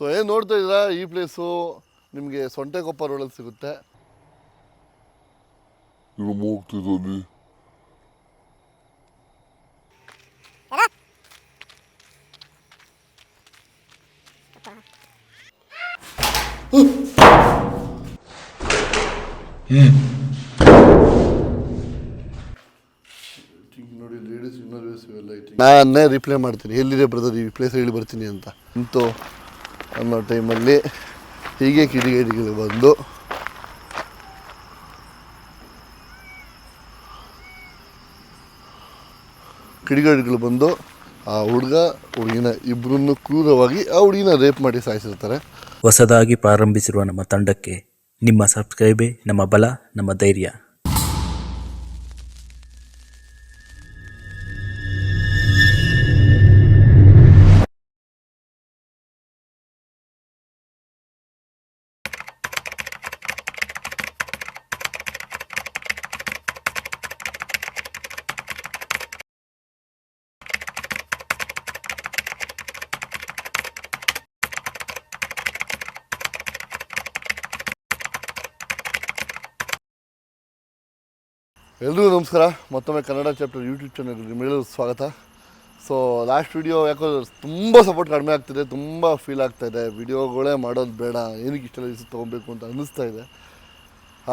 So ಏನು ನೋಡ್ತಾ ಇದ್ದೀರಾ? ಈ ಪ್ಲೇಸು ನಿಮಗೆ ಸೊಂಟೆಕೊಪ್ಪ ರೋಡಲ್ಲಿ ಸಿಗುತ್ತೆ ನಾನೇ ರಿಪ್ಲೈ ಮಾಡ್ತೀನಿ. ಎಲ್ಲಿದೆ ಬ್ರದರ್ ಈ ಪ್ಲೇಸ್ ಹೇಳಿ ಬರ್ತೀನಿ ಅಂತ. ಅಂತು ಅನ್ನೋ ಟೈಮಲ್ಲಿ ಹೀಗೆ ಕಿಡಿಗೇಡಿಗಳು ಬಂದು ಕಿಡಿಗೇಡಿಗಳು ಬಂದು ಆ ಹುಡುಗ, ಹುಡುಗಿನ ಇಬ್ಬರನ್ನು ಕ್ರೂರವಾಗಿ ಆ ಹುಡುಗಿನ ರೇಪ್ ಮಾಡಿ ಸಾಯಿಸಿರ್ತಾರೆ. ಹೊಸದಾಗಿ ಪ್ರಾರಂಭಿಸಿರುವ ನಮ್ಮ ತಂಡಕ್ಕೆ ನಿಮ್ಮ ಸಬ್ಸ್ಕ್ರೈಬೇ, ನಮ್ಮ ಬಲ, ನಮ್ಮ ಧೈರ್ಯ. ಎಲ್ರಿಗೂ ನಮಸ್ಕಾರ. ಮತ್ತೊಮ್ಮೆ ಕನ್ನಡ ಚಾಪ್ಟರ್ ಯೂಟ್ಯೂಬ್ ಚಾನಲ್ಗೆ ನಿಮ್ಮೆಲ್ಲರಿಗೂ ಸ್ವಾಗತ. ಸೊ ಲಾಸ್ಟ್ ವಿಡಿಯೋ ಯಾಕೋ ತುಂಬ ಸಪೋರ್ಟ್ ಕಡಿಮೆ ಆಗ್ತಿದೆ, ತುಂಬ ಫೀಲ್ ಆಗ್ತಾ ಇದೆ. ವಿಡಿಯೋಗಳೇ ಮಾಡೋದು ಬೇಡ, ಏನಕ್ಕೆ ಇಷ್ಟೆಲ್ಲ ದಿವಸ ತೊಗೊಬೇಕು ಅಂತ ಅನ್ನಿಸ್ತಾ ಇದೆ.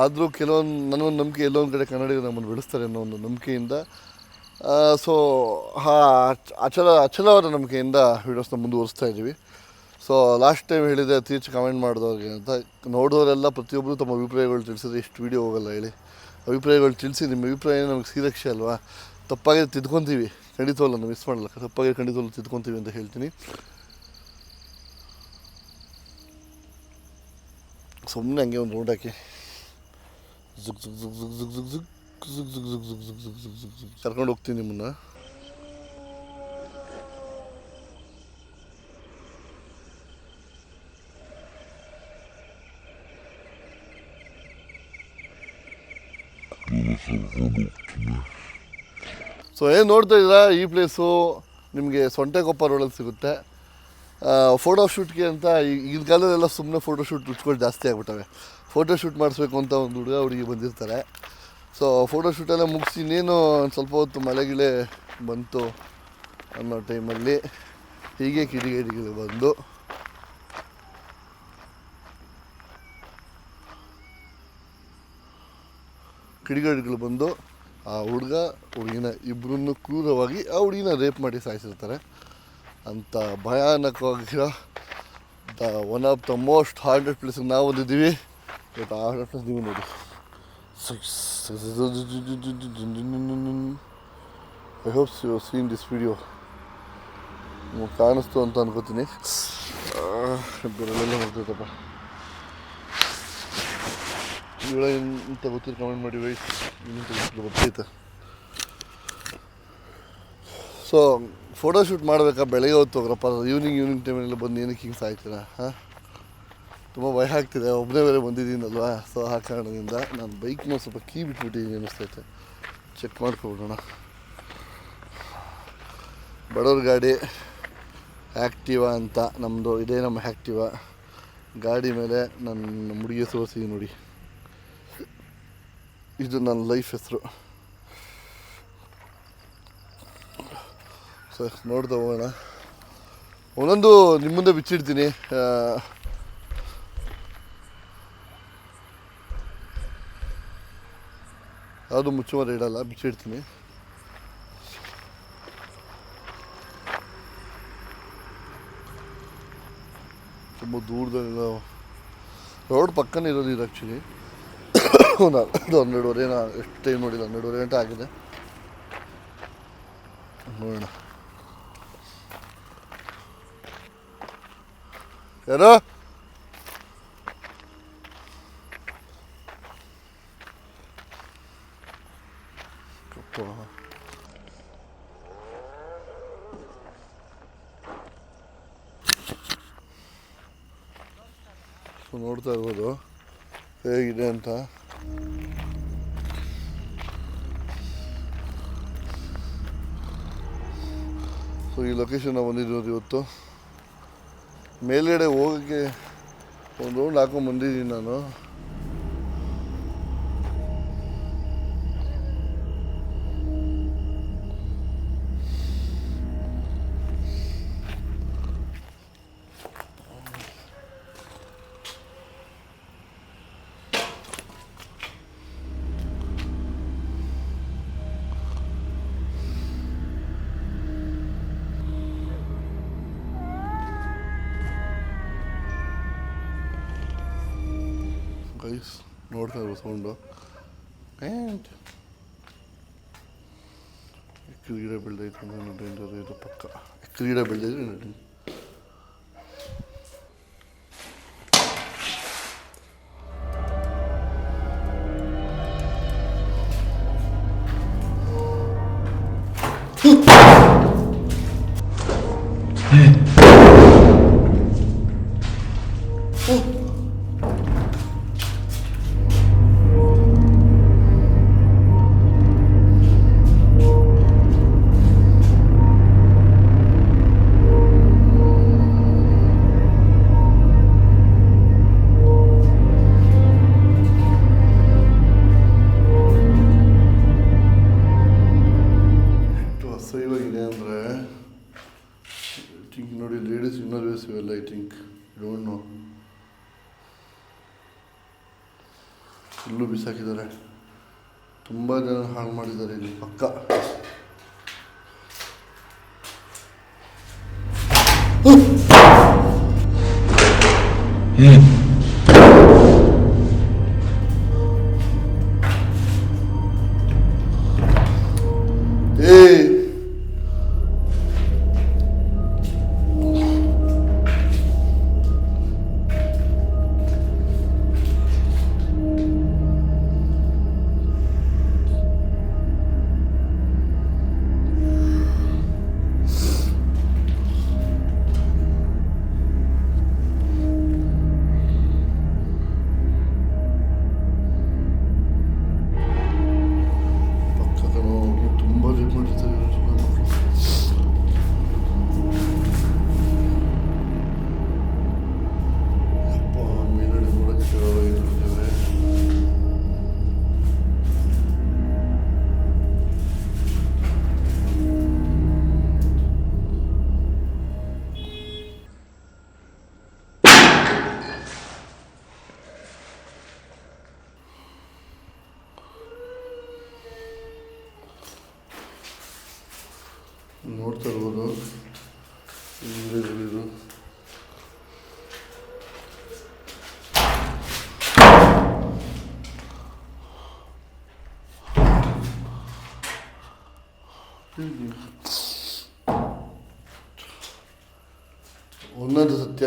ಆದರೂ ಕೆಲವೊಂದು, ನನಗೊಂದು ನಂಬಿಕೆ ಎಲ್ಲೊಂದು ಕಡೆ ಕನ್ನಡಿಗರು ನಮ್ಮನ್ನು ಬೆಳೆಸ್ತಾರೆ ಅನ್ನೋ ಒಂದು ನಂಬಿಕೆಯಿಂದ. ಸೊ ಹಾ ಅಚಲ, ಅಚಲವಾದ ನಂಬಿಕೆಯಿಂದ ವಿಡಿಯೋಸ್ನ ಮುಂದುವರಿಸ್ತಾ ಇದ್ದೀವಿ. ಸೊ ಲಾಸ್ಟ್ ಟೈಮ್ ಹೇಳಿದೆ ಅತಿ ಹೆಚ್ಚು ಕಮೆಂಟ್ ಮಾಡಿದವ್ರಿಗೆ ಅಂತ. ನೋಡೋರೆಲ್ಲ ಪ್ರತಿಯೊಬ್ಬರು ತಮ್ಮ ಅಭಿಪ್ರಾಯಗಳು ತಿಳಿಸಿದ್ರೆ ಎಷ್ಟು ವೀಡಿಯೋ ಹೋಗಲ್ಲ, ಹೇಳಿ. ಅಭಿಪ್ರಾಯಗಳು ತಿಳಿಸಿ ನಿಮ್ಮ ಅಭಿಪ್ರಾಯ ನಮಗೆ ಶ್ರೀರಕ್ಷೆ ಅಲ್ವಾ ತಪ್ಪಾಗಿ ತಿದ್ಕೊತೀವಿ ಖಂಡಿತವಲ್ಲ ನಾವು ಮಿಸ್ ಮಾಡಲ್ಲ ತಪ್ಪಾಗಿ ಖಂಡಿತವಲ್ಲ ತಿದ್ಕೊತೀವಿ ಅಂತ ಹೇಳ್ತೀನಿ ಸುಮ್ಮನೆ ಹಂಗೆ ಒಂದು ರೌಂಡ್ ಹಾಕಿ ಜುಗ್ ಜುಗ್ ಜುಗ್ ಜುಗ್ ಜುಗ್ ಜುಗ್ ಜುಗ್ ಜುಗ್ ಜುಗ್ ಜುಗ್ ಜುಗ್ ಜುಗ್ ಜುಗ್ ಕರ್ಕೊಂಡು ಹೋಗ್ತೀನಿ ನಿಮ್ಮನ್ನ ಸೊ ಏನು ನೋಡ್ತಾ ಇದ್ದೀರಾ? ಈ ಪ್ಲೇಸು ನಿಮಗೆ ಸೊಂಟೆಕೊಪ್ಪ ರೋಡಲ್ಲಿ ಸಿಗುತ್ತೆ ಫೋಟೋ ಶೂಟ್ಗೆ ಅಂತ ಈಗಿನ ಕಾಲದಲ್ಲೆಲ್ಲ ಸುಮ್ಮನೆ ಫೋಟೋ ಶೂಟ್ ಜಾಸ್ತಿ ಆಗ್ಬಿಟ್ಟವೆ. ಫೋಟೋ ಶೂಟ್ ಮಾಡಿಸ್ಬೇಕು ಅಂತ ಒಂದು ಹುಡುಗ ಹುಡುಗಿ ಬಂದಿರ್ತಾರೆ. ಸೊ ಫೋಟೋ ಶೂಟೆಲ್ಲ ಮುಗಿಸಿ ಇನ್ನೇನು ಒಂದು ಸ್ವಲ್ಪ ಹೊತ್ತು ಮಳೆಗಿಳೆ ಬಂತು ಅನ್ನೋ ಟೈಮಲ್ಲಿ ಹೀಗೆ ಕಿಡಿಗೇಡಿಗಳು ಬಂದು ಕಿಡಿಗೇಡಿಗಳು ಬಂದು ಆ ಹುಡುಗ, ಹುಡುಗಿನ ಇಬ್ಬರನ್ನು ಕ್ರೂರವಾಗಿ ಆ ಹುಡುಗಿನ ರೇಪ್ ಮಾಡಿ ಸಾಯಿಸಿರ್ತಾರೆ. ಅಂತ ಭಯಾನಕವಾಗಿರೋ the one of the most haunted place ನಾವು ಬಂದಿದ್ದೀವಿ ಬಟ್ ಆ ಹಾರ್ಡೆಡ್ ಪ್ಲೇಸ್ ನೀವು ನೋಡಿ. I hopes you seen this video ಕಾಣಿಸ್ತು ಅಂತ ಅನ್ಕೋತೀನಿ. ಬೆರಳೆಲ್ಲ ಹೋಗ್ತೈತಪ್ಪ ಇವಳ ಇಂಥ ಗೊತ್ತಿಲ್ಲ ಕಮೆಂಟ್ ಮಾಡಿ ವೈಟ್ ಗೊತ್ತಿಲ್ಲ ಗೊತ್ತೈತೆ ಸೊ ಫೋಟೋ ಶೂಟ್ ಮಾಡಬೇಕಾ ಬೆಳಗ್ಗೆ ಹೊತ್ತು ಹೋಗ್ರಪ್ಪ? ಈವ್ನಿಂಗ್ ಈವ್ನಿಂಗ್ ಟೈಮಲ್ಲಿ ಬಂದು ಏನಕ್ಕೆ ಹಿಂಗೆ ಸಾಯ್ತೀರಾ, ಹಾಂ? ತುಂಬ ಭಯ ಆಗ್ತಿದೆ ಒಬ್ಬನೇ ಬೇರೆ ಬಂದಿದ್ದೀನಲ್ವಾ? ಸೊ ಆ ಕಾರಣದಿಂದ ನಾನು ಬೈಕ್ನ ಸ್ವಲ್ಪ ಕೀ ಬಿಟ್ಬಿಟ್ಟಿದ್ದೀನಿ ಅನಿಸ್ತೈತೆ ಚೆಕ್ ಮಾಡ್ಕೊಬಿಡೋಣ. ಬಡವ್ರ ಗಾಡಿ ಆ್ಯಕ್ಟಿವಾ ಅಂತ ನಮ್ಮದು ಇದೇ ನಮ್ಮ ಆ್ಯಕ್ಟಿವಾ ಗಾಡಿ ಮೇಲೆ ನನ್ನ ಮುಡಿಗೆ ಸೋಸಿ ನೋಡಿ. ಇದು ನನ್ನ ಲೈಫ್ ಹೆಸರು ಸರ್ ನೋಡ್ದೆ ಹೋಗೋಣ ಒಂದೊಂದು ನಿಮ್ಮ ಮುಂದೆ ಬಿಚ್ಚಿಡ್ತೀನಿ ಯಾವುದು ಮುಚ್ಚುಮರೆ ಇಡಲ್ಲ ಬಿಚ್ಚಿಡ್ತೀನಿ ತುಂಬ ದೂರದಲ್ಲ ರೋಡ್ ಪಕ್ಕನೇ ಇರೋದು ಇದು ಆ್ಯಕ್ಚುಲಿ ಒಂದು ಹನ್ನೆರಡುವರೆ ಎಷ್ಟು ಟೈಮ್ ನೋಡಿಲ್ಲ ಹನ್ನೆರಡುವರೆ ಗಂಟೆ ಆಗಿದೆ. ನೋಡೋಣ. ಯಾರೋ? ನೋಡ್ತಾ ಇರ್ಬೋದು. ಹೇಗಿದೆ ಅಂತ. ಸೊ ಈ ಲೊಕೇಶನ್ ನಾವು ಬಂದಿರೋದು ಇವತ್ತು. ಮೇಲ್ಗಡೆ ಹೋಗೋಕ್ಕೆ ಒಂದು ರೌಂಡ್ ಹಾಕೊಂಡು ಬಂದಿದ್ದೀನಿ ನಾನು. ಗೈಸ್ ನೋಡ್ತಾ ಇರೋ ಸೌಂಡು ಆ್ಯಂಡ್ ಎಕ್ಕದ ಗಿಡ ಬೆಳೆದೈತೆ ಅಂದ್ರೆ ಡೇಂಜರ್ ಇದು ಪಕ್ಕ ಎಕ್ಕದ ವೇಸ್ think. I think know. ಇಲ್ಲೂ ಬಿಸಾಕಿದ್ದಾರೆ ತುಂಬ ಜನ ಹಾಳು ಮಾಡಿದ್ದಾರೆ ಇಲ್ಲಿ ಪಕ್ಕ ಏಯ್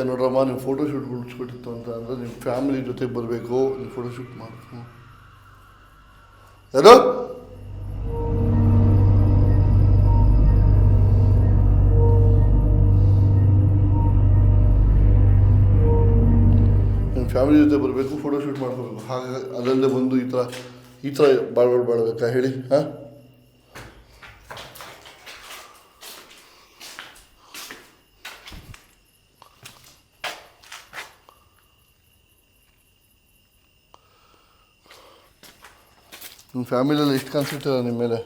ಸತ್ಯ ನೋಡ್ರಮ್ಮ ನೀವು ಫೋಟೋ ಶೂಟ್ ಉಳಿಸ್ಕೊಟ್ಟಿತ್ತು ಅಂತ ಅಂದರೆ ನಿಮ್ಮ ಫ್ಯಾಮಿಲಿ ಜೊತೆ ಬರಬೇಕು ನೀವು ಫೋಟೋಶೂಟ್ ಮಾಡಬೇಕು ಯಾರು? ನಿಮ್ಮ ಫ್ಯಾಮಿಲಿ ಜೊತೆ ಬರಬೇಕು ಫೋಟೋಶೂಟ್ ಮಾಡ್ಕೋಬೇಕು. ಹಾಗೆ ಅದಲ್ಲದೆ ಬಂದು ಈ ಥರ ಈ ಥರ ಬಾಳ್ಬಾಳ್ ಬಾಳ್ಬೇಕಾ ಹೇಳಿ, ಹಾಂ? ನಿಮ್ಮ ಫ್ಯಾಮಿಲಿಯಲ್ಲಿ ಎಷ್ಟು ಕಾನ್ಸೆಪ್ಟ್ ಇದೆ ನಿಮ್ಮ ಮೇಲೆ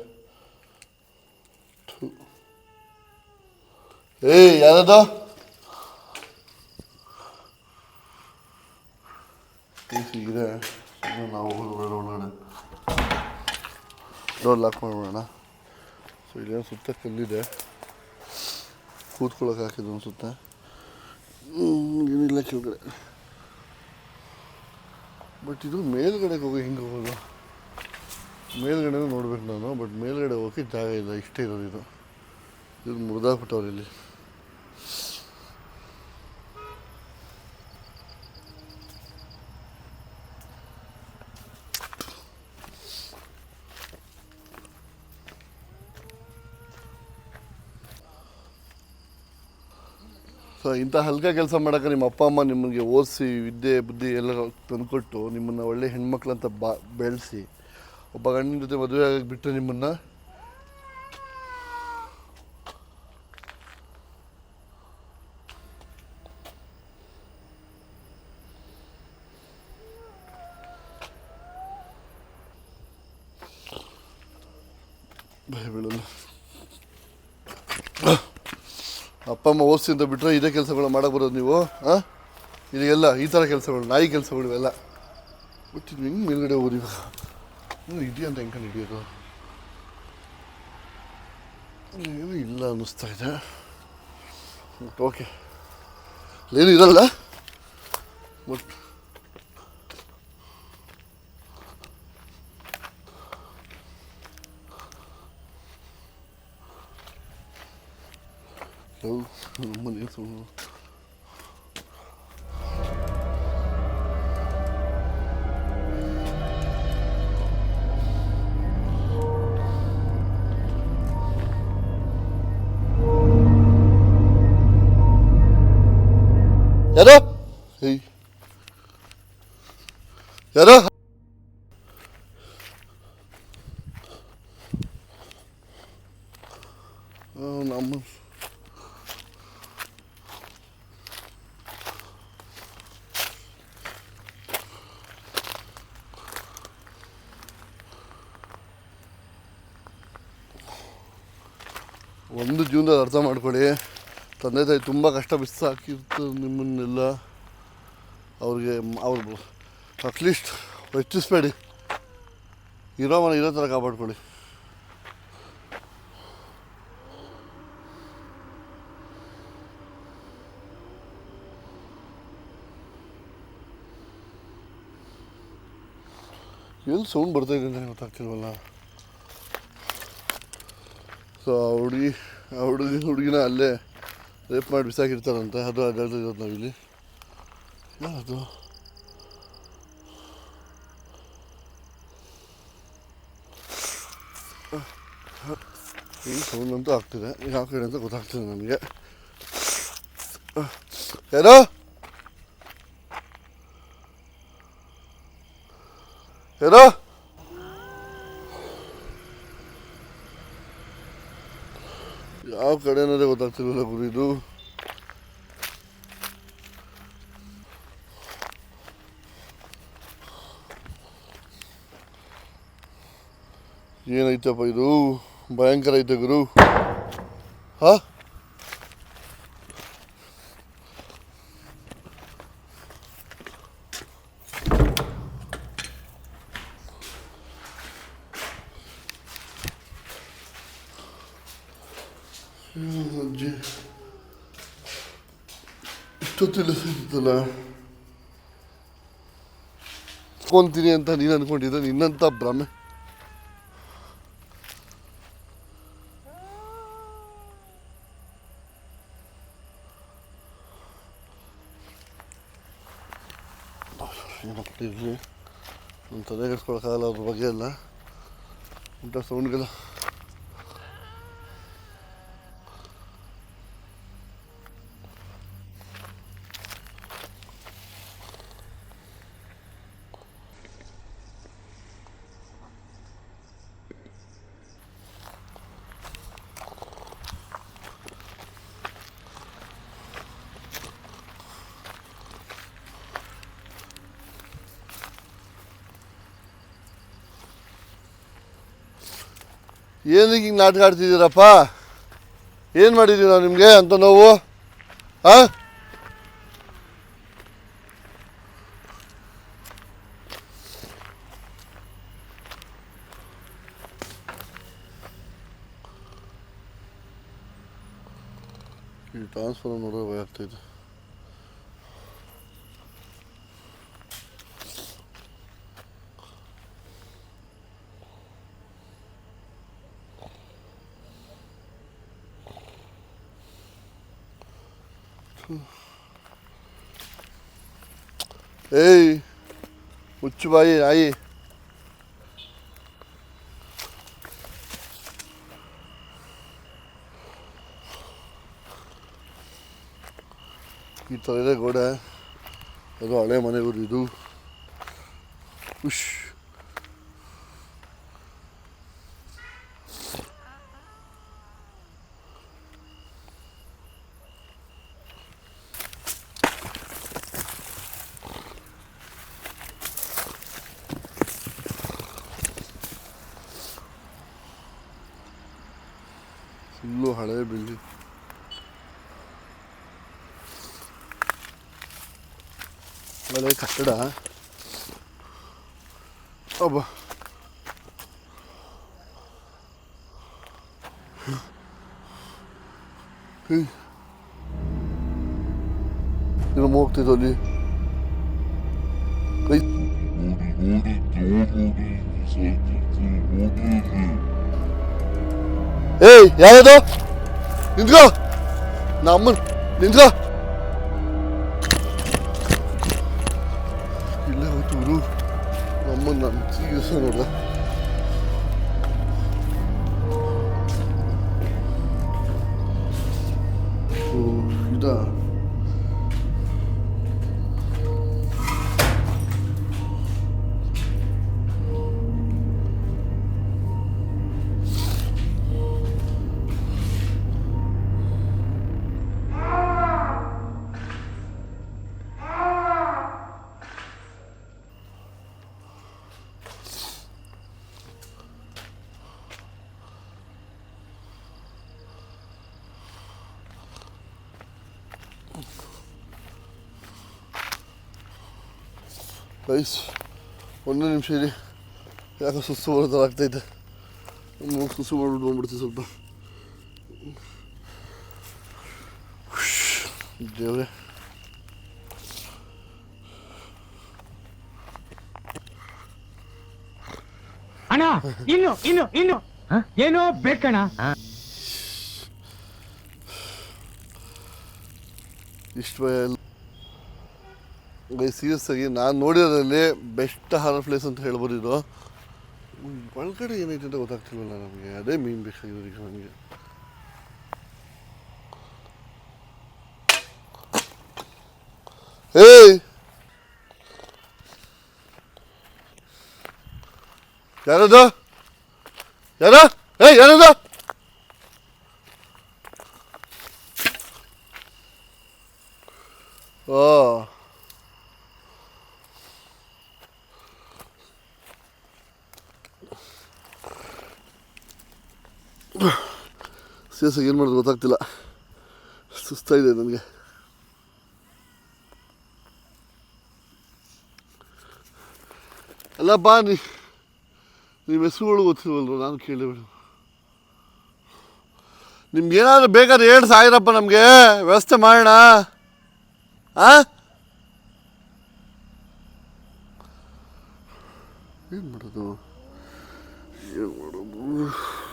ಏಯ್ ಯಾರದು ಇದೆ ನಾವು ಹೋಗೋಣ ಒಳಗಡೆ ಡೋರ್ ಲಾಕ್ ಮಾಡೋಣ ಸೊ ಇಲ್ಲೇನು ಸುತ್ತ ಕಲ್ಲಿದೆ ಕೂತ್ಕೊಳ್ಳೋಕೆ ಹಾಕಿದ್ದು ಒಂದು ಸುತ್ತ ಹ್ಮ್, ಏನಿಲ್ಲ ಕೆಳಗಡೆ ಬಟ್ ಇದು ಮೇಲ್ಗಡೆಗೆ ಹೋಗಿ ಹಿಂಗೆ ಹೋಗೋದು ಮೇಲ್ಗಡೆ ನೋಡ್ಬೇಕು ನಾನು ಬಟ್ ಮೇಲ್ಗಡೆ ಹೋಗಿ ಜಾಗ ಇಲ್ಲ, ಇಷ್ಟೇ ಇರೋದು ಇದು. ಇದು ಮುರಿದಾಗ್ಬಿಟ್ಟವ್ರು ಇಲ್ಲಿ ಸೊ ಇಂಥ ಹಲ್ಕ ಕೆಲಸ ಮಾಡೋಕೆ ನಿಮ್ಮ ಅಪ್ಪ, ಅಮ್ಮ ನಿಮಗೆ ಓದಿಸಿ, ವಿದ್ಯೆ, ಬುದ್ಧಿ ಎಲ್ಲ ತಂದುಕೊಟ್ಟು ನಿಮ್ಮನ್ನು ಒಳ್ಳೆ ಹೆಣ್ಮಕ್ಳಂತ ಬಾ, ಬೆಳೆಸಿ ಒಬ್ಬ ಗಂಡಿನ ಜೊತೆ ಮದುವೆ ಆಗಕ್ಕೆ ಬಿಟ್ಟರೆ ನಿಮ್ಮನ್ನು? ಅಪ್ಪ ಅಮ್ಮ ಓದಿಸಿಂದ ಬಿಟ್ಟರೆ ಇದೇ ಕೆಲಸಗಳು ಮಾಡೋಕೆ ಬರೋದು ನೀವು ಹಾಂ ಇದೆಲ್ಲ ಈ ಥರ ಕೆಲಸಗಳು, ನಾಯಿ ಕೆಲಸಗಳು ಇವೆಲ್ಲ. ಬಿಟ್ಟಿದ್ವಿ, ಹಿಂಗೆ ಮೇಲ್ಗಡೆ ಓದಿವಾಗ ಇವಾಗ ಇನ್ನು ಇದೆಯಾ ಅಂತ ಹೆಂಗೆ ಹಿಡಿಯೋದು ಏನು ಇಲ್ಲ ಅನ್ನಿಸ್ತಾ ಇದೆ ಬಟ್ ಓಕೆ ಏನು ಇರಲ್ಲ ಬಟ್ ಯಾರೋ? ಯಾರು? ನಮ್ಮ ಒಂದು ಜೀವನದಲ್ಲಿ ಅರ್ಥ ಮಾಡ್ಕೊಳ್ಳಿ. ತಂದೆ ತಾಯಿ ತುಂಬ ಕಷ್ಟ ಬಿಸಿ ಹಾಕಿತ್ತು ನಿಮ್ಮನ್ನೆಲ್ಲ ಅವ್ರಿಗೆ ಅವ್ರು ಅಟ್ಲೀಸ್ಟ್ ಹೆಚ್ಚಿಸ್ಬೇಡಿ. ಇರೋ ಮನೆ ಇರೋ ಥರ ಕಾಪಾಡ್ಕೊಳ್ಳಿ. ಎಲ್ಲಿ ಸೌಂಡ್ ಬರ್ತಾ ಇದೆ ಅಂತ ಗೊತ್ತಾಗ್ತಿಲ್ವಲ್ಲ? ಸೊ ಹುಡುಗಿ ಆ ಹುಡುಗಿ ಹುಡುಗಿನ ಅಲ್ಲೇ ರೇಪ್ ಮಾಡಿ ಬಿಸಾಕಿರ್ತಾರಂತೆ ಅದು ಆ ಜಾಗದಲ್ಲಿ ಇರೋದು ನಾವಿಲ್ಲಿ ಯಾರದು ಈ ಸೌಂಡ್ ಅಂತೂ ಆಗ್ತಿದೆ ಯಾವ ಕಡೆ ಅಂತ ಗೊತ್ತಾಗ್ತಿದೆ ನನಗೆ ಯಾರೋ ಯಾರೋ ಯಾವ ಕಡೆ ಅನ್ನೋದೇ ಗೊತ್ತಾಗ್ತಿರಲಿಲ್ಲ ಗುರು ಇದು. ಏನೈತಪ್ಪ ಇದು? ಭಯಂಕರ ಐತೆ ಗುರು. ಹಾ? ಇಷ್ಟೊತ್ತಿಲ್ಲ ಸಿಗ್ತಲ್ಲ ಕೊಂತೀನಿ ಅಂತ ನೀನು ಅನ್ಕೊಂಡಿದ್ದೆ, ನಿನ್ನಂತ ಭ್ರಮೆ. ಏನಪ್ಪ ಇರಲಿ ನನ್ನ ತಲೆ ಕೆಡ್ಸ್ಕೊಳಕ್ಕಾಗಲ್ಲ ಅದ್ರ ಬಗ್ಗೆ ಎಲ್ಲ. ಊಟ ಸೌಂಡ್ಗೆಲ್ಲ. ಏನಕ್ಕೆ ಹಿಂಗೆ ನಾಟಕ ಆಡ್ತಿದ್ದೀರಪ್ಪ? ಏನು ಮಾಡಿದ್ದೀವಿ ನಾವು ನಿಮಗೆ ಅಂತ ನೋವು? ಹಾಂ ಈ ಟ್ರಾನ್ಸ್ಫರ್ ನೋಡಿದ್ರೆ ಭಯ ಆಗ್ತೈತೆ ಏಯ್ ಮುಚ್ಚು ಬಾಯಿ ನಾಯಿ ಈ ಥರ ಇದೆ ಗೋಡೆ ಅದು ಹಳೆ ಮನೆಗಳು ಇದು ಉಶ್ ಹಳೆ ಬಿಲ್ಡಿಂಗ್ ಹಳೆ ಕಟ್ಟಡ ಅಬ್ಬ ನೀನು ಹೋಗ್ತಿದ್ದು ಅಲ್ಲಿ ಕೈ ಏಯ್ ಯಾರದು ನಿಂತ್ಕೋ ನಮ್ಮನ್ ನಿಂತ್ಕೋ ಇಲ್ಲೇ ಹೋಯ್ತು ಗುರು ನಮ್ಮನ್ನ ನನ್ನ ಗೈಸ್ ಒಂದು ನಿಮಿಷ ಇರಿ. ಯಾಕೋ ಸುಸ್ತು ಬರೋ ಥರ ಆಗ್ತೈತೆ ಸುಸ್ತು ಮಾಡ್ಬಿಟ್ಟು ಬಂದ್ಬಿಡ್ತೀವಿ ಸ್ವಲ್ಪ. ದೇವ್ರೆ. ಅಣ್ಣ ಇನ್ನು ಇನ್ನು ಇನ್ನು. ಏನೋ ಬೇಕಣ್ಣ. ಇಷ್ಟು ಸೀರಿಯಸ್ ಆಗಿ ನಾನು ನೋಡಿರೋದ್ರಲ್ಲಿ ಬೆಸ್ಟ್ ಹಾರರ್ ಪ್ಲೇಸ್ ಅಂತ ಹೇಳ್ಬೋದು ಇದು. ಒಳಗಡೆ ಏನೈತೆ ಅಂತ ಗೊತ್ತಾಗ್ತಿಲ್ವಲ್ಲ ನಮಗೆ. ಅದೇ ಮೀನು ಈಗ ನನಗೆ. ಏಯ್! ಯಾರದು? ಯಾರ? ಏಯ್, ಯಾರದು ಓ ಸೀರಿಯಸ್ ಏನು ಮಾಡೋದು ಗೊತ್ತಾಗ್ತಿಲ್ಲ. ಸುಸ್ತಾಯಿದೆ ನನಗೆ. ಅಲ್ಲ, ಬಾ ನೀ. ನಿಮ್ಮ ಹೆಸರುಗಳು ಗೊತ್ತಿಲ್ವಲ್ರು, ನಾನು ಕೇಳಿಬಿಡು ನಿಮ್ಗೆ ಏನಾದರೂ ಬೇಕಾದ್ರೆ ಹೇಳಿ ಸಾಯಿರಪ್ಪ ನಮಗೆ. ವ್ಯವಸ್ಥೆ ಮಾಡೋಣ. ಆ? ಏನು ಮಾಡೋದು? ಏನು ಮಾಡೋದು?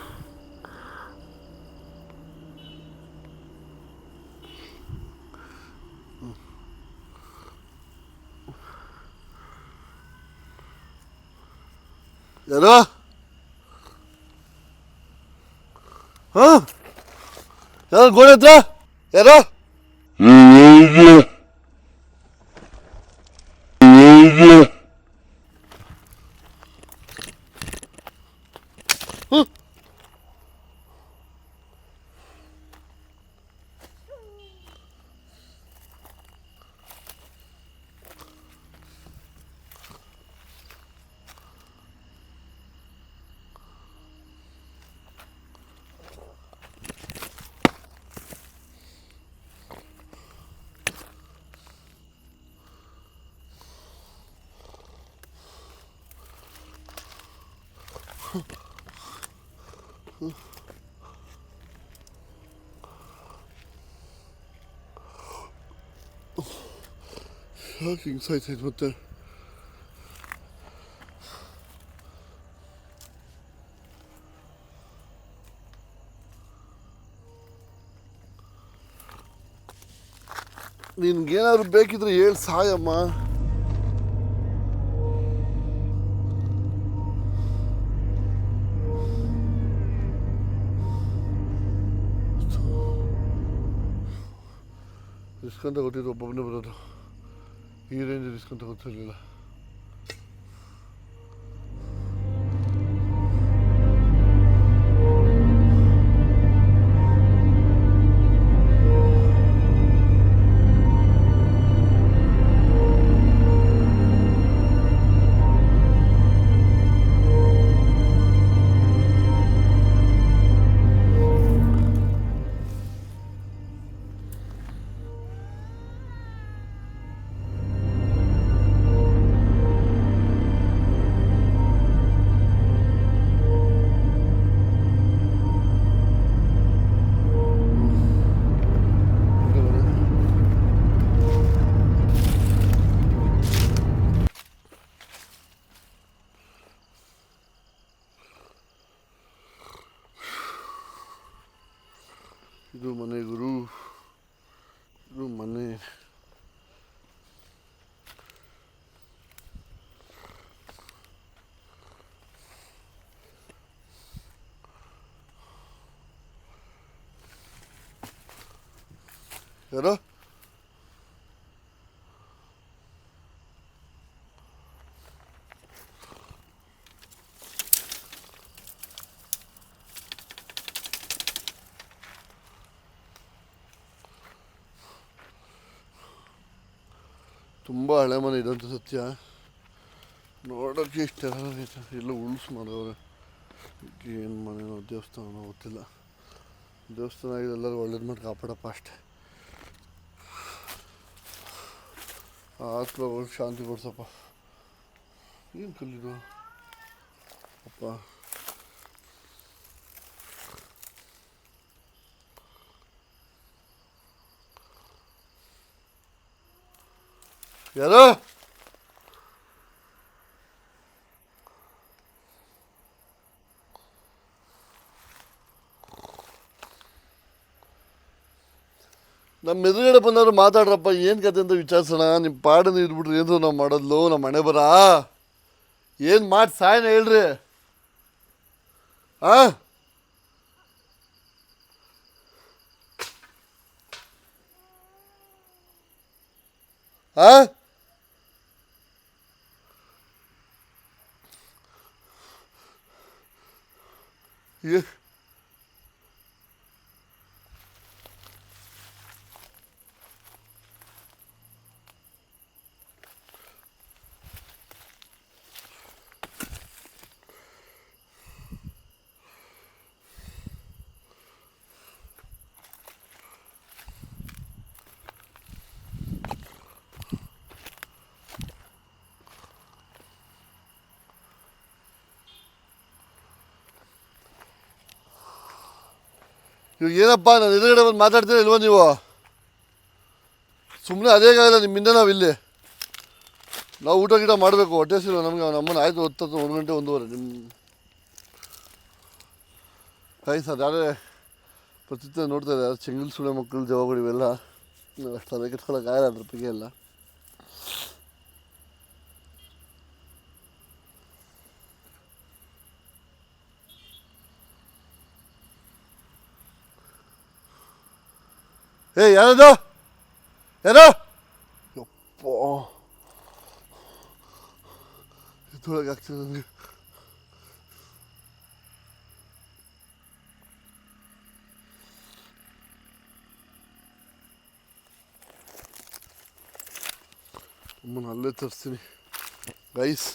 ಯಾರು ಹಾ ಯಾರು ಗೋಡೆ ಹತ್ರ ಯಾರು ಯಾಕೆ excited with ಮತ್ತೆ ನಿನ್ಗೇನಾದ್ರು ಬೇಕಿದ್ರೆ ಹೇಳಿ ಸಾಯಮ್ಮ. ರಿಸ್ಕ್ ಅಂತ ಗೊತ್ತಿದ್ದು ಒಬ್ಬೊಬ್ಬನೇ ಬರೋದು. ಈ ರೇಂಜ್ ರಿಸ್ಕ್ ಅಂತ ಗೊತ್ತಿರಲಿಲ್ಲ ಯಾರು ತುಂಬ ಹಳೆ ಮನೆ ಇದಂತ ಸತ್ಯ. ನೋಡೋಕೆ ಇಷ್ಟ ಎಲ್ಲ ಉಳ್ಸು ಮಾಡೋರು ಏನು ಮನೆಯೋ ದೇವಸ್ಥಾನನೋ ಗೊತ್ತಿಲ್ಲ. ದೇವಸ್ಥಾನ ಆಗಿದೆ ಎಲ್ಲರೂ ಒಳ್ಳೇದು ಮಾಡಿ ಕಾಪಾಡಪ್ಪ ಅಷ್ಟೇ. ಆತ್ಮಗಳು ಶಾಂತಿ ಕೊಡ್ಸಪ್ಪ ಏನು ಕಲ್ಲಿದು ಅಪ್ಪ ಯಾರು ನಮ್ಮ ಎದುರುಗಡೆ ಬಂದವರು ಮಾತಾಡ್ರಪ್ಪ, ಏನು ಕತೆ ಅಂತ ವಿಚಾರಿಸೋಣ? ನಿಮ್ಮ ಪಾಡನ್ನು ಇದ್ಬಿಟ್ರೆ ಏನು ನಾವು ಮಾಡೋದ್ಲು ನಮ್ಮ ಮನೆ ಬರ ಏನು ಮಾಡಿ ಸಾಯನ ಹೇಳ್ರಿ. ಆ? ಆ? ಏ ಇವಾಗ ಏನಪ್ಪ ನಾನು ಎದುರುಗಡೆ ಬಂದು ಮಾತಾಡ್ತೀರ ಇಲ್ವೋ ನೀವು? ಸುಮ್ಮನೆ ಅದೇ ಆಗಲ್ಲ ನಿಮ್ಮಿಂದ ನಾವು ಇಲ್ಲಿ. ನಾವು ಊಟ ಗೀಟ ಮಾಡಬೇಕು, ಹೊಟ್ಟೆ ಸಿಲ್ಲ ನಮಗೆ ನಮ್ಮನ್ನು ಆಯಿತು ಹೊತ್ತು ಒಂದು ಗಂಟೆ ಒಂದೂವರೆ. ನಿಮ್ಮ ಆಯ್ತು ಸರ್ ಯಾರೇ ಪ್ರತಿ ನೋಡ್ತಾ ಇದ್ದಾರೆ ಚೆಂಗಲ್ ಸುಳೆ ಮಕ್ಕಳು ಜವಾಗಳು ಇವೆಲ್ಲ. ಅಷ್ಟು ತಲೆ ಕೆಟ್ಕೊಳ್ಳೋಕ್ಕಾಗಲ್ಲ ಅದ್ರ ಬಗ್ಗೆ ಎಲ್ಲ. ಏ ಯಾರದು ಯಾರು ಯಪ್ಪ ಇದ್ರೊಳಗೆ ಆಗ್ತದೆ ನನಗೆ ಅಮ್ಮನ ಅಲ್ಲೇ ತರಿಸ್ತೀನಿ ಗೈಸ್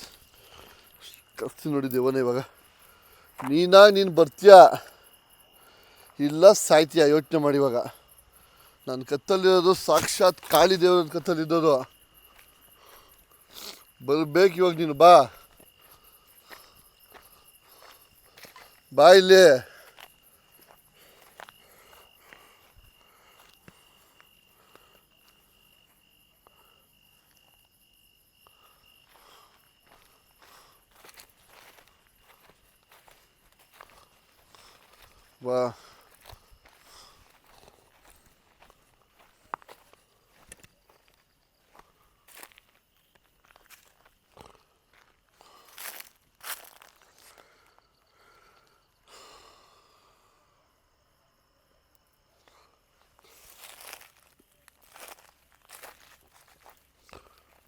ಕರ್ಸ್ತೀನಿ ನೋಡಿ ದೇವನೇ ಇವಾಗ ನೀನಾಗಿ ನೀನು ಬರ್ತೀಯ ಇಲ್ಲ ಸಾಯ್ತೀಯ ಯೋಚನೆ ಮಾಡಿ ಇವಾಗ ನನ್ನ ಕತ್ತಲ್ಲಿರೋದು ಸಾಕ್ಷಾತ್ ಕಾಳಿ ಕತ್ತಲ್ಲಿದ್ದೋದು ಬರ್ಬೇಕು ಇವಾಗ ನೀನು ಬಾ. ಬಾ ಇಲ್ಲಿ ಬಾ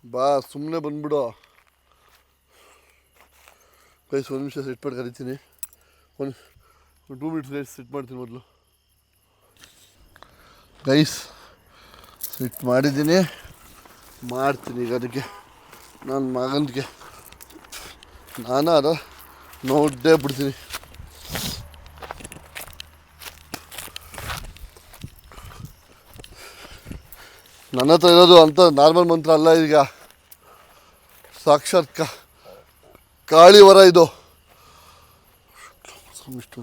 ಬಾ ಸುಮ್ಮನೆ ಬಂದ್ಬಿಡು. ಗೈಸ್ ಒಂದು ನಿಮಿಷ ಸೆಟ್ ಮಾಡಿ ಕರಿತೀನಿ. ಒಂದು ಟೂ ಮಿನಿಟ್ಸ್ ಗೈಸ್ ಸೆಟ್ ಮಾಡ್ತೀನಿ ಮೊದಲು. ಗೈಸ್ ಸೆಟ್ ಮಾಡಿದ್ದೀನಿ. ಮಾಡ್ತೀನಿ ಈಗ ಅದಕ್ಕೆ. ನನ್ನ ಮಗನಿಗೆ. ನಾನು ಅದ? ನೋಡೇ ಬಿಡ್ತೀನಿ. ನನ್ನ ಹತ್ರ ಇರೋದು ಅಂತ ನಾರ್ಮಲ್ ಮಂತ್ರ ಅಲ್ಲ ಈಗ. ಸಾಕ್ಷಾತ್ ಕಾ ಕಾಳಿ ವರ ಇದು. ವಿಷ್ಣು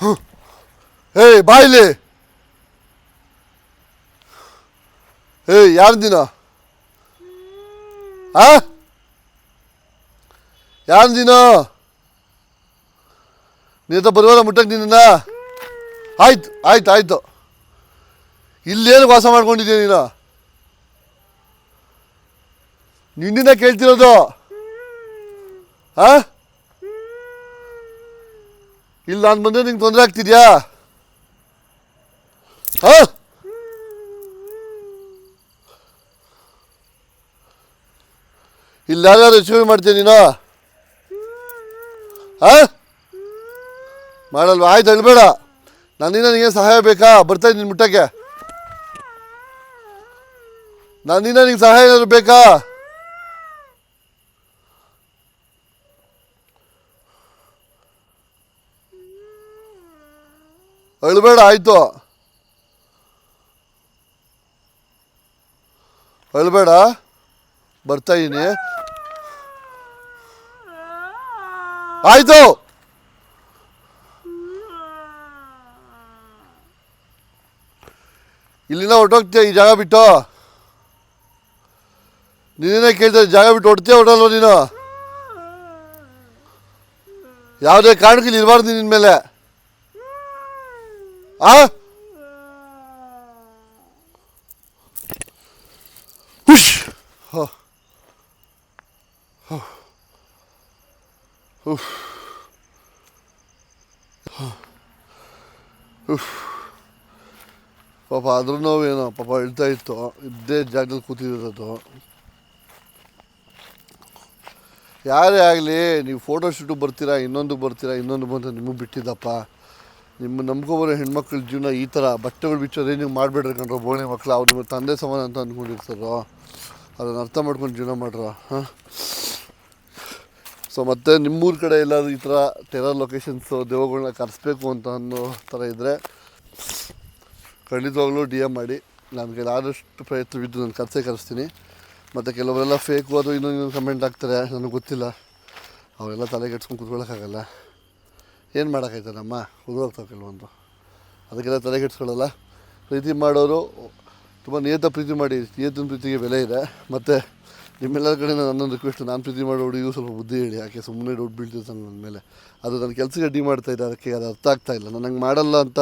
ಹೇ ಏಯ್ ಬಾಯಿಲಿ ಏಯ್, ಯಾರು ದಿನ? ಆ? ಯಾರು ನೀನು ನೀತ ಬರುವಾಗ ಮುಟ್ಟಕ್ಕೆ ನಿನ್ನ ಆಯ್ತು ಆಯ್ತು ಆಯ್ತು. ಇಲ್ಲೇನು ವಾಸ ಮಾಡ್ಕೊಂಡಿದ್ದೀಯ ನೀನು? ನಿನ್ನಿಂದ ಕೇಳ್ತಿರೋದು? ಆ? ಇಲ್ಲ ನಾನು ಬಂದರೆ ನಿಂಗೆ ತೊಂದರೆ ಆಗ್ತಿದ್ಯಾ? ಹಾಂ ಇಲ್ಲಿ ಯಾರ್ಯಾರು ಮಾಡ್ತೀಯ ನೀನು? ಆ? ಮಾಡಲ್ವಾ? ಆಯ್ತು ಹೇಳ್ಬೇಡ ನನ್ನಿಂದ ನಿನಗೆ ಸಹಾಯ ಬೇಕಾ? ಬರ್ತಾ ಇದ್ದೀನಿ ಮುಟ್ಟಕ್ಕೆ. ನನ್ನಿಂದ ನಿಂಗೆ ಸಹಾಯ ಏನಾದ್ರು ಬೇಕಾ? ಅಳ್ಬೇಡ ಆಯ್ತು. ಹೇಳ್ಬೇಡ ಬರ್ತಾ ಇದ್ದೀನಿ. ಆಯ್ತು. ಇಲ್ಲಿಂದ ಹೊರಟೋಗ್ತೀಯ ಈ ಜಾಗ ಬಿಟ್ಟು? ನೀನೇ ಕೇಳ್ತಾರೆ ಜಾಗ ಬಿಟ್ಟು ಹೊಡ್ತೀಯ ಹೊಡಲ್ವ ನೀನು? ಯಾವುದೇ ಕಾರಣಕ್ಕೆ ಇಲ್ಲಿ ಇರಬಾರ್ದು ನಿನ್ನ ಮೇಲೆ ಆ? ಹ. ಹ. ಪಾಪ ಅದ್ರ ನೋವೇನೋ, ಪಾಪ ಹೇಳ್ತಾ ಇತ್ತು. ಇದ್ದೇ ಜಾಗದಲ್ಲಿ ಕೂತಿದ್ದಿರೋದು ಯಾರೇ ಆಗಲಿ, ನೀವು ಫೋಟೋ ಶೂಟು ಬರ್ತೀರಾ, ಇನ್ನೊಂದು ಬರ್ತೀರಾ, ಇನ್ನೊಂದು ಬಂದು ನಿಮಗೆ ಬಿಟ್ಟಿದ್ದಪ್ಪ. ನಿಮ್ಮ ನಂಬ್ಕೊಬರೋ ಹೆಣ್ಮಕ್ಳ ಜೀವನ ಈ ಥರ ಬಟ್ಟೆಗಳು ಬಿಚ್ಚೋದೇ ನೀವು ಮಾಡಬೇಡ್ರಿ ಕಣ್ರೋ, ಬೋಣೆ ಮಕ್ಕಳು ಅವ್ರು ನಿಮ್ಮ ತಂದೆ ಸಮಾನ ಅಂತ ಅಂದ್ಕೊಂಡಿರ್ತಾರೋ ಅದನ್ನು ಅರ್ಥ ಮಾಡ್ಕೊಂಡು ಜೀವನ ಮಾಡ್ರ. ಹಾಂ? ಸೊ ಮತ್ತೆ ನಿಮ್ಮೂರ ಕಡೆ ಎಲ್ಲಾದರೂ ಈ ಥರ ಟೆರರ್ ಲೊಕೇಶನ್ಸು ದೇವಗಳನ್ನ ಕರೆಸ್ಬೇಕು ಅಂತ ಅನ್ನೋ ಥರ ಇದ್ದರೆ ಖಂಡಿತವಾಗ್ಲೂ ಡಿ ಎಂ ಮಾಡಿ ಆದಷ್ಟು ಪ್ರಯತ್ನವಿದ್ದು ನಾನು ಕರೆಸೇ ಕರೆಸ್ತೀನಿ. ಮತ್ತು ಕೆಲವರೆಲ್ಲ ಫೇಕು ಅದು ಇನ್ನೂ ಇನ್ನೊಂದು ಕಮೆಂಟ್ ಹಾಕ್ತಾರೆ, ನನಗೆ ಗೊತ್ತಿಲ್ಲ. ಅವರೆಲ್ಲ ತಲೆ ಕೆಡ್ಸ್ಕೊಂಡು ಕೂತ್ಕೊಳ್ಳೋಕ್ಕಾಗಲ್ಲ ಏನು ಮಾಡೋಕ್ಕಾಯ್ತದಮ್ಮ? ಉದುರೋಗ್ತಾವೆ ಕೆಲವೊಂದು. ಅದಕ್ಕೆಲ್ಲ ತಲೆ ಕೆಡ್ಸ್ಕೊಳ್ಳಲ್ಲ ಪ್ರೀತಿ ಮಾಡೋರು, ತುಂಬ ನಿಯತ ಪ್ರೀತಿ ಮಾಡಿ ನಿಯತ್ತಿನ ಪ್ರೀತಿಗೆ ಬೆಲೆ ಇದೆ. ಮತ್ತು ನಿಮ್ಮೆಲ್ಲರ ಕಡೆ ನನ್ನೊಂದು ರಿಕ್ವೆಸ್ಟ್ ನಾನು ಪ್ರೀತಿ ಮಾಡೋ ಹುಡುಗಿಗೂ ಸ್ವಲ್ಪ ಬುದ್ಧಿ ಹೇಳಿ. ಯಾಕೆ ಸುಮ್ಮನೆ ಡೌಟ್ ಬೀಳ್ತಿರ್ತಾನೆ ನನ್ನ ಮೇಲೆ. ಅದು ನನ್ನ ಕೆಲಸಕ್ಕೆ ಅಡ್ಡಿ ಮಾಡ್ತಾ ಇದೆ ಅದಕ್ಕೆ ಅದು ಅರ್ಥ ಆಗ್ತಾ ಇಲ್ಲ. ನನಗೆ ಮಾಡಲ್ಲ ಅಂತ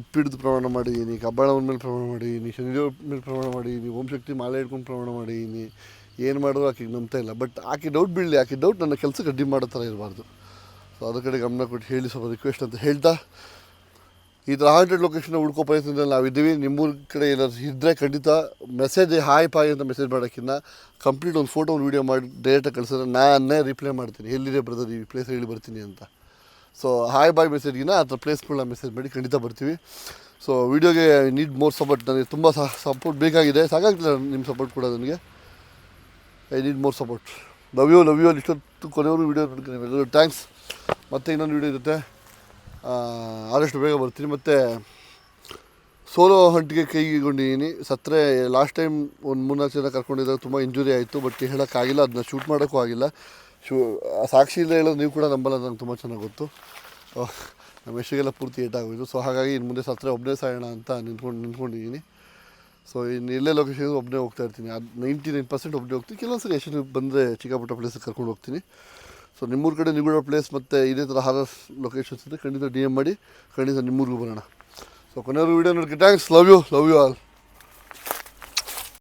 ಉಪ್ಪಿಡ್ದು ಪ್ರಮಾಣ ಮಾಡಿದ್ದೀನಿ ಕಬ್ಬಾಳವನ ಮೇಲೆ ಪ್ರಮಾಣ ಮಾಡಿದ್ದೀನಿ ಶನಿದೇವ್ರ ಮೇಲೆ ಪ್ರಮಾಣ ಮಾಡಿದ್ದೀನಿ ಓಂ ಶಕ್ತಿ ಮಾಲೆ ಹಿಡ್ಕೊಂಡು ಪ್ರಮಾಣ ಮಾಡಿದ್ದೀನಿ ಏನು ಮಾಡಿದ್ರು ಆಕೆಗೆ ನಂಬ್ತಾ ಇಲ್ಲ. ಬಟ್ ಆಕೆ ಡೌಟ್ ಬೀಳಲಿ, ಆಕೆ ಡೌಟ್ ನನ್ನ ಕೆಲಸಕ್ಕೆ ಅಡ್ಡಿ ಮಾಡೋ ಥರ ಇರಬಾರ್ದು. ಸೊ ಅದ್ರ ಕಡೆ ಗಮನ ಕೊಟ್ಟು ಹೇಳಿ ಸ್ವಲ್ಪ ರಿಕ್ವೆಸ್ಟ್ ಅಂತ ಹೇಳ್ತಾ. ಈ ಥರ ಹಾಂಟೆಡ್ ಲೊಕೇಶನ್ ಹುಡ್ಕೋ ಪ್ರಯತ್ನದಲ್ಲಿ ನಾವಿದ್ದೀವಿ. ನಿಮ್ಮೂರ ಕಡೆ ಏನಾದ್ರು ಇದ್ದರೆ ಖಂಡಿತ ಮೆಸೇಜ್ ಹಾಯ್ ಪಾಯ್ ಅಂತ ಮೆಸೇಜ್ ಮಾಡೋಕ್ಕಿಂತ ಕಂಪ್ಲೀಟ್ ಒಂದು ಫೋಟೋ ಒಂದು ವೀಡಿಯೋ ಮಾಡಿ ಡೈರೆಕ್ಟಾಗಿ ಕಳಿಸಿದ್ರೆ ನಾನೇ ರಿಪ್ಲೈ ಮಾಡ್ತೀನಿ. ಎಲ್ಲಿದೆ ಬ್ರದರ್ ಈ ಪ್ಲೇಸ್ ಹೇಳಿ ಬರ್ತೀನಿ ಅಂತ. ಸೊ ಹಾಯ್ ಬಾಯ್ ಮೆಸೇಜ್ಗಿನ ಆ ಥರ ಪ್ಲೇಸ್ಗಳನ್ನ ಮೆಸೇಜ್ ಮಾಡಿ ಖಂಡಿತ ಬರ್ತೀವಿ. ಸೊ ವೀಡಿಯೋಗೆ ನೀಡ್ ಮೋರ್ ಸಪೋರ್ಟ್ ನನಗೆ ತುಂಬ ಸಪೋರ್ಟ್ ಬೇಕಾಗಿದೆ. ಸಾಕಾಗ್ತಿಲ್ಲ ನಿಮ್ಮ ಸಪೋರ್ಟ್ ಕೂಡ ನನಗೆ. I need more support love you love you ಅಲ್ಲಿ ಇಷ್ಟೊತ್ತು ಕೊನೆಯವರು ವೀಡಿಯೋ ನೋಡ್ಕೊಂಡು ಥ್ಯಾಂಕ್ಸ್ ಮತ್ತೆ ಇನ್ನೊಂದು ವೀಡಿಯೋ ಇರುತ್ತೆ. ಆದಷ್ಟು ಬೇಗ ಬರ್ತೀನಿ. ಮತ್ತು ಸೋಲೋ ಹಂಟಿಗೆ ಕೈಗೊಂಡಿದ್ದೀನಿ. ಸತ್ತರೆ ಲಾಸ್ಟ್ ಟೈಮ್ ಒಂದು ಮೂರ್ನಾಲ್ಕು ಜನ ಕರ್ಕೊಂಡಿದ್ದಾಗ ತುಂಬ ಇಂಜುರಿ ಆಯಿತು ಬಟ್ ಹೇಳೋಕ್ಕಾಗಿಲ್ಲ. ಅದನ್ನ ಶೂಟ್ ಮಾಡೋಕ್ಕೂ ಆಗಿಲ್ಲ. ಸಾಕ್ಷಿ ಇಲ್ಲ ಹೇಳೋದು ನೀವು ಕೂಡ ನಂಬಲ್ಲ ನಂಗೆ ತುಂಬ ಚೆನ್ನಾಗಿ ಗೊತ್ತು. ನಮ್ಮ ಯಶಿಗೆಲ್ಲ ಪೂರ್ತಿ ಏಟಾಗೋಯಿತು ಸೊ ಹಾಗಾಗಿ ಇನ್ನು ಮುಂದೆ ಸತ್ರೆ ಒಬ್ಬನೇ ಸಾಯೋಣ ಅಂತ ನಿಂತ್ಕೊಂಡು, ನಿಂತ್ಕೊಂಡಿದ್ದೀನಿ. ಸೊ ಇನ್ನು ಎಲ್ಲೇ ಲೊಕೇಶನ್ ಒಬ್ಬನೇ ಹೋಗ್ತಾ ಇರ್ತೀನಿ. ಅದು ನೈಂಟಿ ನೈನ್ ಪರ್ಸೆಂಟ್ ಒಬ್ಬನೇ ಹೋಗ್ತೀನಿ. ಕೆಲವೊಂದು ಸರಿ ಯಶನ್ ಬಂದರೆ ಚಿಕ್ಕಪುಟ್ಟ ಪ್ಲೇಸಿಗೆ ಕರ್ಕೊಂಡು ಹೋಗ್ತೀನಿ. ಸೊ ನಿಮ್ಮೂರ ಕಡೆ ನಿಗೂಢ ಪ್ಲೇಸ್ ಮತ್ತು ಇದೇ ಥರ ಹಾರರ್ ಲೊಕೇಶನ್ಸ್ ಇದ್ದರೆ ಖಂಡಿತ ಡಿ ಎಂ ಮಾಡಿ, ಖಂಡಿತ ನಿಮ್ಮೂರಿಗೂ ಬರೋಣ. ಸೊ ಕೊನೆಯವರು ವೀಡಿಯೋ ನೋಡಿ thanks love you love you all